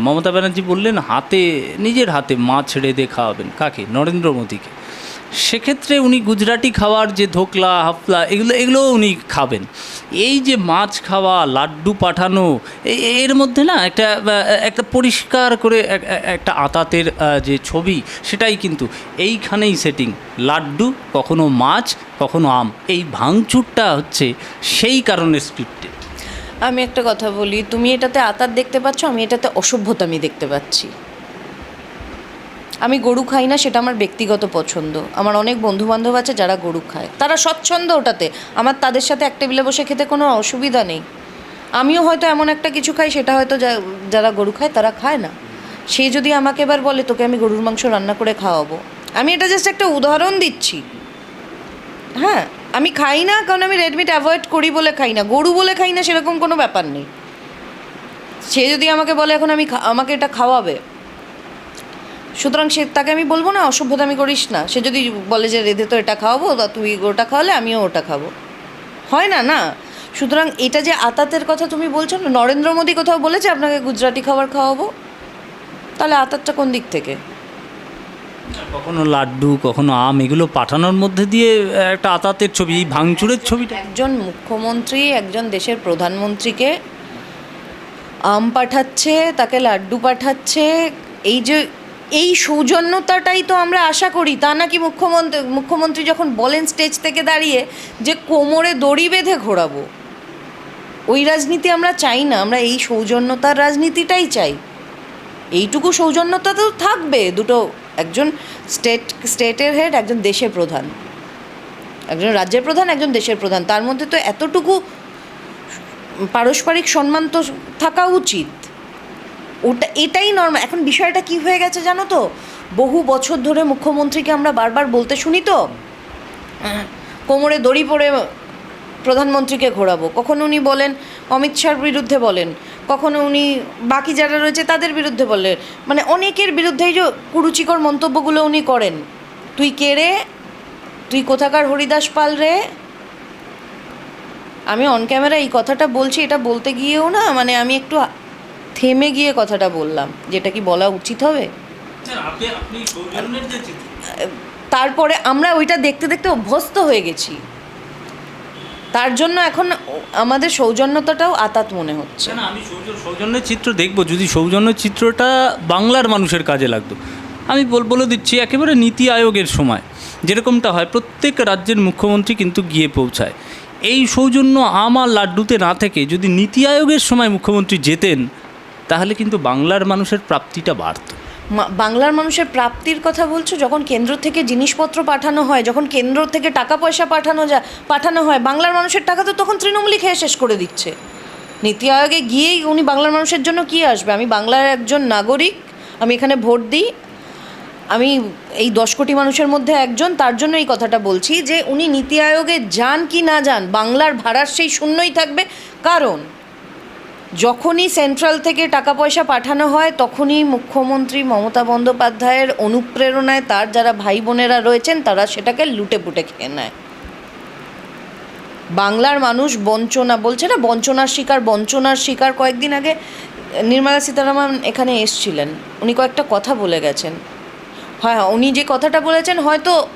মমতা ব্যানার্জি বললেন, হাতে, নিজের হাতে মাছ রেঁধে খাওয়াবেন। কাকে? নরেন্দ্র মোদীকে। সেক্ষেত্রে উনি গুজরাটি খাওয়ার যে ধোকলা, হাফলা, এগুলো, এগুলোও উনি খাবেন। এই যে মাছ খাওয়া, লাড্ডু পাঠানো এর মধ্যে না একটা একটা পরিষ্কার করে এক- এক- একটা আতাতের যে ছবি, সেটাই কিন্তু এইখানেই সেটিং লাড্ডু, কখনো মাছ, কখনো আম। এই ভাঙচুরটা হচ্ছে সেই কারণে স্ক্রিপ্টে আমি একটা কথা বলি, তুমি এটাতে আতার দেখতে পাচ্ছ, আমি এটাতে অসভ্যতা আমি দেখতে পাচ্ছি। আমি গরু খাই না, সেটা আমার ব্যক্তিগত পছন্দ। আমার অনেক বন্ধু বান্ধব আছে যারা গরু খায়। তারা স্বচ্ছন্দ ওটাতে। আমার তাদের সাথে এক টেবিলে বসে খেতে কোনো অসুবিধা নেই। আমিও হয়তো এমন একটা কিছু খাই, সেটা হয়তো যারা গরু খায়, তারা খায় না। সে যদি আমাকে এবার বলে, তোকে আমি গরুর মাংস রান্না করে খাওয়াবো। আমি এটা জাস্ট একটা উদাহরণ দিচ্ছি। হ্যাঁ? আমি খাই না, কারণ আমি রেডমিট অ্যাভয়েড করি বলে খাই না। গরু বলে খাই না, সেরকম কোনো ব্যাপার নেই। সে যদি আমাকে বলে, এখন আমি আমাকে এটা খাওয়াবে। সুতরাং সে, তাকে আমি বলব, না, অসভ্যতা আমি করিস না। সে যদি বলে যে, রেধে তো এটা খাওয়াবো তা তুই ওটা খাওয়ালে, আমিও ওটা খাব। হয় না না। সুতরাং এটা যে আতাতের কথা তুমি বলছো না নরেন্দ্র মোদী কোথাও বলেছে, আপনাকে গুজরাটি খাবার খাওয়াবো? তাহলে আতাতটা কোন দিক থেকে? কখনো লাড্ডু, কখনো আম, এগুলো পাঠানোর মধ্যে দিয়ে একটা আতাতের ছবি, এই ভাঙচুরের ছবিটা? একজন মুখ্যমন্ত্রী, একজন দেশের প্রধানমন্ত্রীকে আম পাঠাচ্ছে, তাকে লাড্ডু পাঠাচ্ছে, এই যে, এই সৌজন্যতাটাই তো আমরা আশা করি, তা নাকি মুখ্যমন্ত্রী মুখ্যমন্ত্রী যখন বলেন স্টেজ থেকে দাঁড়িয়ে যে কোমরে দড়ি বেঁধে ঘোরাবো, ওই রাজনীতি আমরা চাই না, আমরা এই সৌজন্যতার রাজনীতিটাই চাই। এইটুকু সৌজন্যতা তো থাকবে, দুটো একজন স্টেট স্টেটের হেড একজন দেশের প্রধান। একজন রাজ্যের প্রধান, একজন দেশের প্রধান। তার মধ্যে তো এতটুকু পারস্পরিক সম্মান তো থাকা উচিত। ওটা, এটাই নর্মাল এখন বিষয়টা কি হয়ে গেছে জানো তো? বহু বছর ধরে মুখ্যমন্ত্রীকে আমরা বারবার বলতে শুনি তো? কোমরে দড়ি পরে প্রধানমন্ত্রীকে ঘোরাবো। কখনো উনি বলেন অমিত শাহর বিরুদ্ধে বলেন। কখনো উনি বাকি যারা রয়েছে তাদের বিরুদ্ধে বলেন। মানে অনেকের বিরুদ্ধে এই যে কুরুচিকর মন্তব্যগুলো উনি করেন। তুই কে রে? তুই কোথাকার হরিদাস পাল রে? আমি অন ক্যামেরা এই কথাটা বলছি এটা বলতে গিয়েও না মানে আমি একটু থেমে গিয়ে কথাটা বললাম। যেটা কি বলা উচিত হবে? তারপরে আমরা ওইটা দেখতে দেখতে অভ্যস্ত হয়ে গেছি। তার জন্য এখন আমাদের সৌজন্যতাটাও আতাত মনে হচ্ছে। না আমি সৌজ- সৌজন্যের চিত্র দেখব। যদি সৌজন্যের চিত্রটা বাংলার মানুষের কাজে লাগতো। আমি বল বলে দিচ্ছি, একেবারে নীতি আয়োগের সময় যেরকমটা হয়, প্রত্যেক রাজ্যের মুখ্যমন্ত্রী কিন্তু গিয়ে পৌঁছায়। এই সৌজন্য আম আর লাড্ডুতে না থেকে যদি নীতি আয়োগের সময় মুখ্যমন্ত্রী যেতেন, তাহলে কিন্তু বাংলার মানুষের প্রাপ্তিটা বাড়তো। বাংলার মানুষের প্রাপ্তির কথা বলছো? যখন কেন্দ্র থেকে জিনিসপত্র পাঠানো হয়, যখন কেন্দ্র থেকে টাকা পয়সা পাঠানো যায় পাঠানো হয়, বাংলার মানুষের টাকা তো তখন তৃণমূলই খেয়ে শেষ করে দিচ্ছে। নীতি আয়োগে গিয়েই উনি বাংলার মানুষের জন্য কি আসবে? আমি বাংলার একজন নাগরিক, আমি এখানে ভোট দিই, আমি এই দশ কোটি মানুষের মধ্যে একজন, তার জন্য এই কথাটা বলছি যে উনি নীতি আয়োগে যান কি না যান, বাংলার ভাড়ার সেই শূন্যই থাকবে। কারণ যখনই সেন্ট্রাল থেকে টাকা পয়সা পাঠানো হয়, তখনই মুখ্যমন্ত্রী মমতা বন্দ্যোপাধ্যায়ের অনুপ্রেরণায় তার যারা ভাই বোনেরা রয়েছেন, তারা সেটাকে লুটে পুটে খেয়ে নেয়। বাংলার মানুষ বঞ্চনা বলছে না, বঞ্চনার শিকার বঞ্চনার শিকার কয়েকদিন আগে নির্মলা সীতারামন এখানে এসছিলেন। উনি কয়েকটা কথা বলে গেছেন। হ্যাঁ উনি যে কথাটা বলেছেন, হয়তো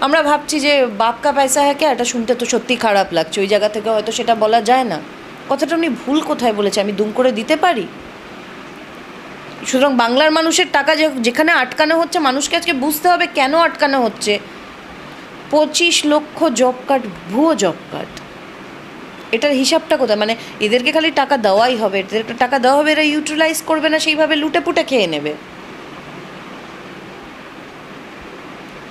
আমরা ভাবছি যে বাপ কা পয়সা হ্যাঁ এটা শুনতে তো সত্যি খারাপ লাগছে। ওই জায়গা থেকে হয়তো সেটা বলা যায় না। কথাটা উনি ভুল কোথায় বলেছে আমি দুম করে দিতে পারি? সুতরাং বাংলার মানুষের টাকা যেখানে আটকানো হচ্ছে, মানুষকে আজকে বুঝতে হবে কেন আটকানো হচ্ছে। পঁচিশ লক্ষ জব কার্ড, ভুয়ো জব কার্ড। এটার হিসাবটা কোথায়? মানে এদেরকে খালি টাকা দেওয়াই হবে। এদেরকে টাকা দেওয়া হবে, এরা ইউটিলাইজ করবে না, সেইভাবে লুটে পুটে খেয়ে নেবে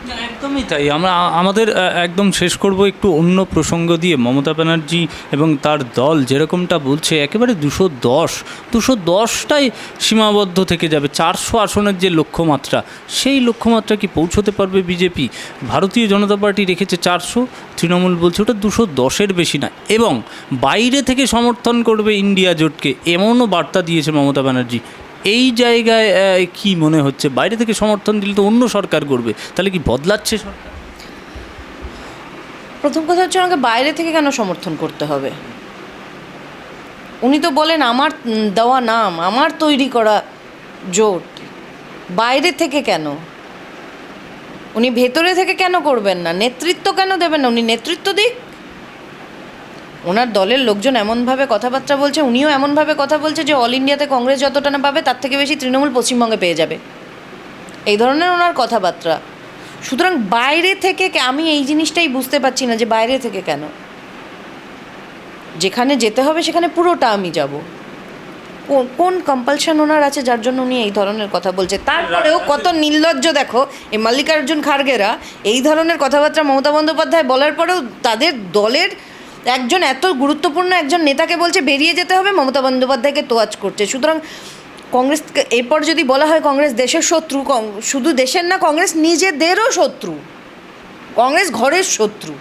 না, একদমই তাই। আমরা, আমাদের একদম শেষ করব একটু অন্য প্রসঙ্গ দিয়ে। মমতা ব্যানার্জি এবং তার দল যেরকমটা বলছে, একেবারে দুশো দশ। দুশো দশটাই সীমাবদ্ধ থেকে যাবে। চারশো আসনের যে লক্ষ্যমাত্রা, সেই লক্ষ্যমাত্রা কি পৌঁছতে পারবে বিজেপি? ভারতীয় জনতা পার্টি রেখেছে চারশো, তৃণমূল বলছে ওটা দুশো দশের বেশি না। এবং বাইরে থেকে সমর্থন করবে ইন্ডিয়া জোটকে, এমনও বার্তা দিয়েছে মমতা ব্যানার্জি। এই জায়গায় কি মনে হচ্ছে? বাইরে থেকে সমর্থন দিলে তো অন্য সরকার করবে। তাহলে কি বদলাচ্ছে সরকার? প্রথম কথা হচ্ছে ওনাকে বাইরে থেকে কেন সমর্থন করতে হবে? উনি তো বলেন, আমার দেওয়া নাম, আমার তৈরি করা জোট। বাইরে থেকে কেন? উনি ভেতরে থেকে কেন করবেন না? নেতৃত্ব কেন দেবেন না? উনি নেতৃত্ব দিক ওনার দলের লোকজন এমনভাবে কথাবার্তা বলছে, উনিও এমনভাবে কথা বলছে যে অল ইন্ডিয়াতে কংগ্রেস যতটা না পাবে, তার থেকে বেশি তৃণমূল পশ্চিমবঙ্গে পেয়ে যাবে। এই ধরনের ওনার কথাবার্তা। সুতরাং বাইরে থেকে আমি এই জিনিসটাই বুঝতে পারছি না যে বাইরে থেকে কেন। যেখানে যেতে হবে, সেখানে পুরোটা আমি যাব। কোন- কম্পালশন ওনার আছে যার জন্য উনি এই ধরনের কথা বলছে? তারপরেও কত নির্লজ্জ দেখো, এই মল্লিকার্জুন খার্গেরা এই ধরনের কথাবার্তা মমতা বন্দ্যোপাধ্যায় বলার পরেও তাদের দলের একজন এত গুরুত্বপূর্ণ একজন নেতাকে বলছে বেরিয়ে যেতে হবে, মমতা বন্দ্যোপাধ্যায়কে তোয়াজ করছে। সুতরাং কংগ্রেস এরপর যদি বলা হয় কংগ্রেস দেশের শত্রু শুধু দেশের না, কংগ্রেস নিজেদেরও শত্রু। কংগ্রেস ঘরের শত্রু।